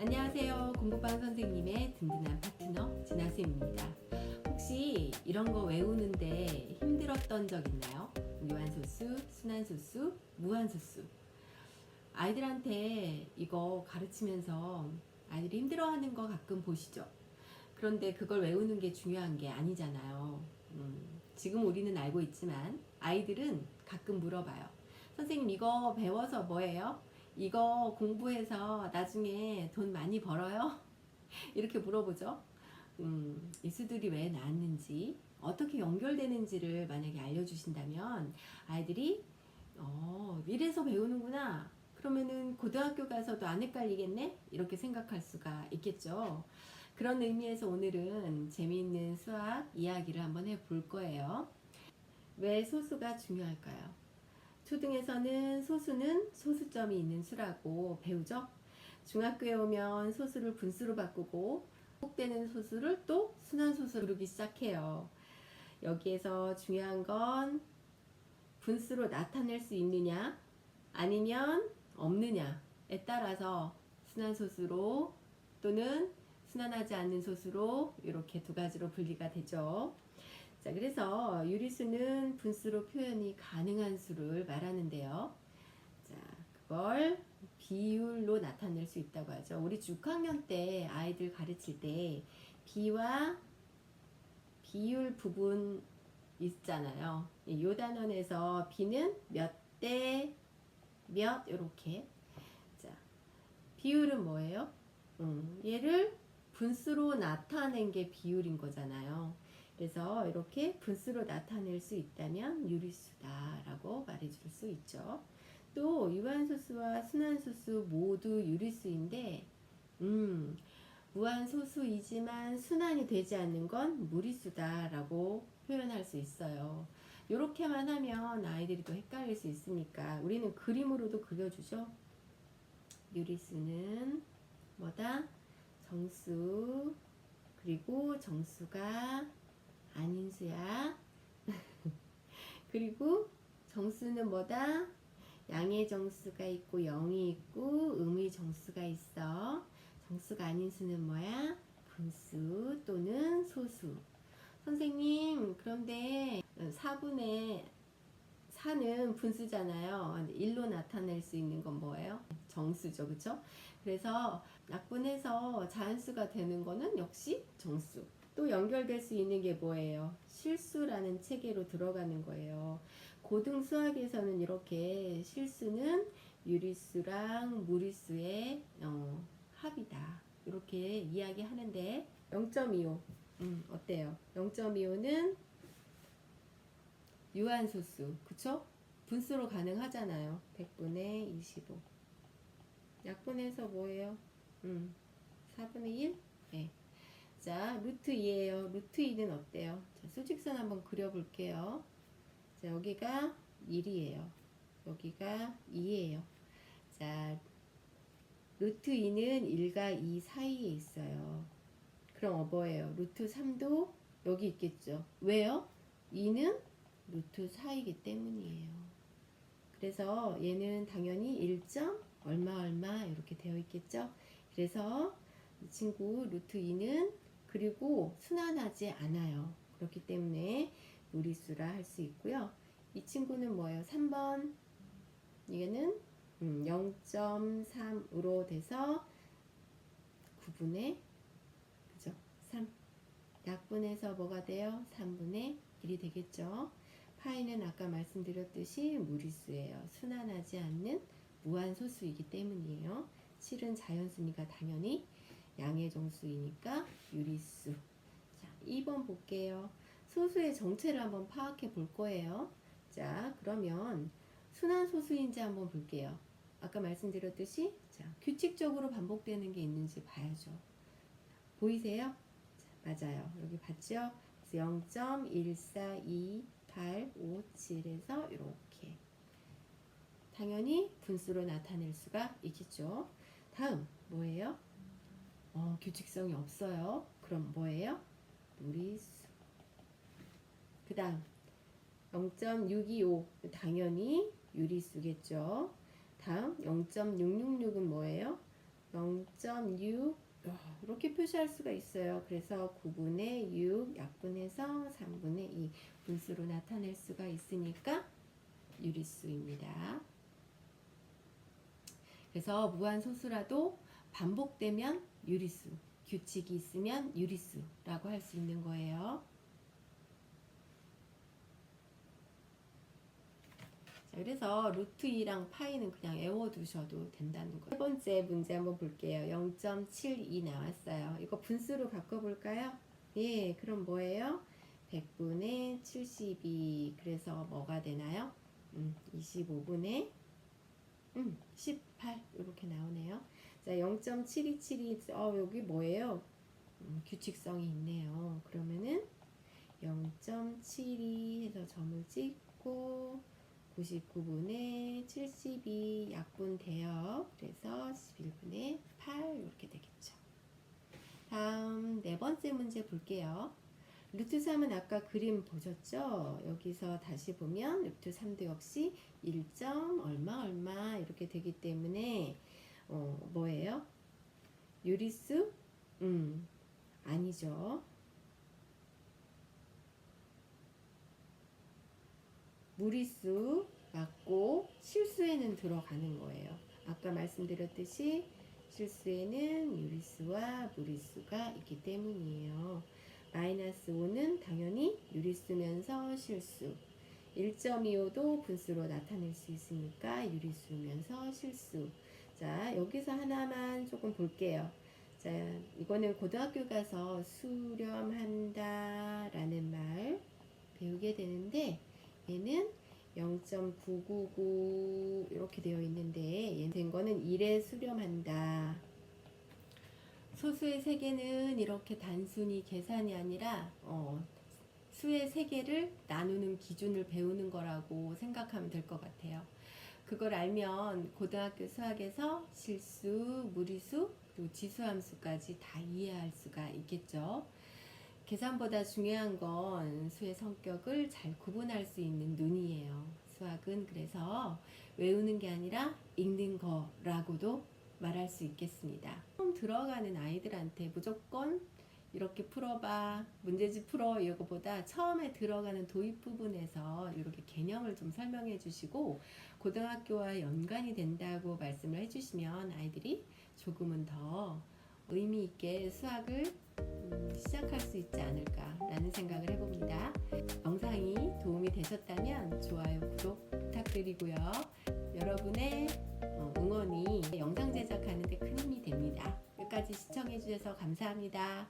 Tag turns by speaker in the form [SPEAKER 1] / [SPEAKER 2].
[SPEAKER 1] 안녕하세요. 공부방 선생님의 든든한 파트너 진아쌤입니다. 혹시 이런 거 외우는데 힘들었던 적 있나요? 유한소수, 순한소수, 무한소수. 아이들한테 이거 가르치면서 아이들이 힘들어하는 거 가끔 보시죠? 그런데 그걸 외우는 게 중요한 게 아니잖아요. 음, 지금 우리는 알고 있지만 아이들은 가끔 물어봐요. 선생님 이거 배워서 뭐예요? 이거 공부해서 나중에 돈 많이 벌어요? 이렇게 물어보죠. 음, 이 수들이 왜 나왔는지, 어떻게 연결되는지를 만약에 알려주신다면 아이들이 어, 이래서 배우는구나. 그러면은 고등학교 가서도 안 헷갈리겠네? 이렇게 생각할 수가 있겠죠. 그런 의미에서 오늘은 재미있는 수학 이야기를 한번 해볼 거예요. 왜 소수가 중요할까요? 초등에서는 소수는 소수점이 있는 수라고 배우죠. 중학교에 오면 소수를 분수로 바꾸고 반복되는 소수를 또 순환소수로 부르기 시작해요. 여기에서 중요한 건 분수로 나타낼 수 있느냐 아니면 없느냐에 따라서 순환소수로 또는 순환하지 않는 소수로 이렇게 두 가지로 분리가 되죠. 자, 그래서 유리수는 분수로 표현이 가능한 수를 말하는데요. 자, 그걸 비율로 나타낼 수 있다고 하죠. 우리 6학년 때 아이들 가르칠 때 비와 비율 부분 있잖아요. 이 단원에서 비는 몇 대 몇 이렇게. 자, 비율은 뭐예요? 음, 얘를 분수로 나타낸 게 비율인 거잖아요. 그래서 이렇게 분수로 나타낼 수 있다면 유리수다라고 말해줄 수 있죠. 또 유한소수와 순환소수 모두 유리수인데, 음, 무한소수이지만 순환이 되지 않는 건 무리수다라고 표현할 수 있어요. 이렇게만 하면 아이들이 또 헷갈릴 수 있으니까 우리는 그림으로도 그려주죠. 유리수는 뭐다? 정수 그리고 정수가 아닌 수야. 그리고 정수는 뭐다? 양의 정수가 있고 0이 있고 음의 정수가 있어. 정수가 아닌 수는 뭐야? 분수 또는 소수. 선생님, 그런데 4분의 4는 분수잖아요. 1로 나타낼 수 있는 건 뭐예요? 정수죠. 그쵸? 그래서 약분해서 자연수가 되는 거는 역시 정수. 또 연결될 수 있는 게 뭐예요? 실수라는 체계로 들어가는 거예요. 고등 수학에서는 이렇게 실수는 유리수랑 무리수의 어, 합이다. 이렇게 이야기하는데 0.25 음, 어때요? 0.25는 유한소수 그쵸? 분수로 가능하잖아요. 100분의 25 약분해서 뭐예요? 음, 4분의 1? 네. 자, 루트 2예요. 루트 2는 어때요? 자, 수직선 한번 그려볼게요. 자, 여기가 1이에요. 여기가 2예요. 자, 루트 2는 1과 2 사이에 있어요. 그럼 뭐예요? 루트 3도 여기 있겠죠. 왜요? 2는 루트 4이기 때문이에요. 그래서 얘는 당연히 1점 얼마 얼마 이렇게 되어 있겠죠. 그래서 이 친구 루트 2는 그리고 순환하지 않아요. 그렇기 때문에 무리수라 할 수 있고요. 이 친구는 뭐예요? 3번 얘는 0.3으로 돼서 9분의 그죠? 3 약분해서 뭐가 돼요? 3분의 1이 되겠죠. 파이는 아까 말씀드렸듯이 무리수예요. 순환하지 않는 무한소수이기 때문이에요. 7은 자연수니까 당연히 양의 정수이니까 유리수. 자, 2번 볼게요. 소수의 정체를 한번 파악해 볼 거예요. 자, 그러면 순환 소수인지 한번 볼게요. 아까 말씀드렸듯이 자, 규칙적으로 반복되는 게 있는지 봐야죠. 보이세요? 자, 맞아요. 여기 봤죠? 0.142857에서 이렇게 당연히 분수로 나타낼 수가 있겠죠. 다음 뭐예요? 어, 규칙성이 없어요. 그럼 뭐예요? 무리수. 그 다음 0.625 당연히 유리수겠죠. 다음 0.666은 뭐예요? 0.6 이렇게 표시할 수가 있어요. 그래서 9분의 6 약분해서 3분의 2 분수로 나타낼 수가 있으니까 유리수입니다. 그래서 무한 소수라도 반복되면 유리수, 규칙이 있으면 유리수라고 할 수 있는 거예요. 자, 그래서 루트 2랑 파이는 그냥 외워두셔도 된다는 거예요. 세 번째 문제 한번 볼게요. 0.72 나왔어요. 이거 분수로 바꿔볼까요? 예, 그럼 뭐예요? 100분의 72. 그래서 뭐가 되나요? 음, 25분의 음, 18 이렇게 나오네요. 자, 0.7272 어, 여기 뭐예요? 음, 규칙성이 있네요. 그러면은 0.72 해서 점을 찍고 99분의 72 약분 돼요. 그래서 11분의 8 이렇게 되겠죠. 다음 네 번째 문제 볼게요. 루트 3은 아까 그림 보셨죠? 여기서 다시 보면 루트 3도 역시 1점 얼마 얼마 이렇게 되기 때문에 어, 뭐예요? 유리수? 음, 아니죠. 무리수 맞고 실수에는 들어가는 거예요. 아까 말씀드렸듯이 실수에는 유리수와 무리수가 있기 때문이에요. 마이너스 5는 당연히 유리수면서 실수. 1.25도 분수로 나타낼 수 있으니까 유리수면서 실수. 자, 여기서 하나만 조금 볼게요. 자, 이거는 고등학교 가서 수렴한다 라는 말 배우게 되는데 얘는 0.999 이렇게 되어 있는데 얘된 거는 1에 수렴한다. 소수의 세개는 이렇게 단순히 계산이 아니라 어, 수의 세개를 나누는 기준을 배우는 거라고 생각하면 될 것 같아요. 그걸 알면 고등학교 수학에서 실수, 무리수, 그리고 지수함수까지 다 이해할 수가 있겠죠. 계산보다 중요한 건 수의 성격을 잘 구분할 수 있는 눈이에요. 수학은 그래서 외우는 게 아니라 읽는 거라고도 말할 수 있겠습니다. 처음 들어가는 아이들한테 무조건 이렇게 풀어봐, 문제집 풀어 이거보다 처음에 들어가는 도입 부분에서 이렇게 개념을 좀 설명해 주시고 고등학교와 연관이 된다고 말씀을 해주시면 아이들이 조금은 더 의미 있게 수학을 음, 시작할 수 있지 않을까라는 생각을 해봅니다. 영상이 도움이 되셨다면 좋아요, 구독 부탁드리고요. 여러분의 어, 응원이 영상 제작하는 데 큰 힘이 됩니다. 끝까지 시청해 주셔서 감사합니다.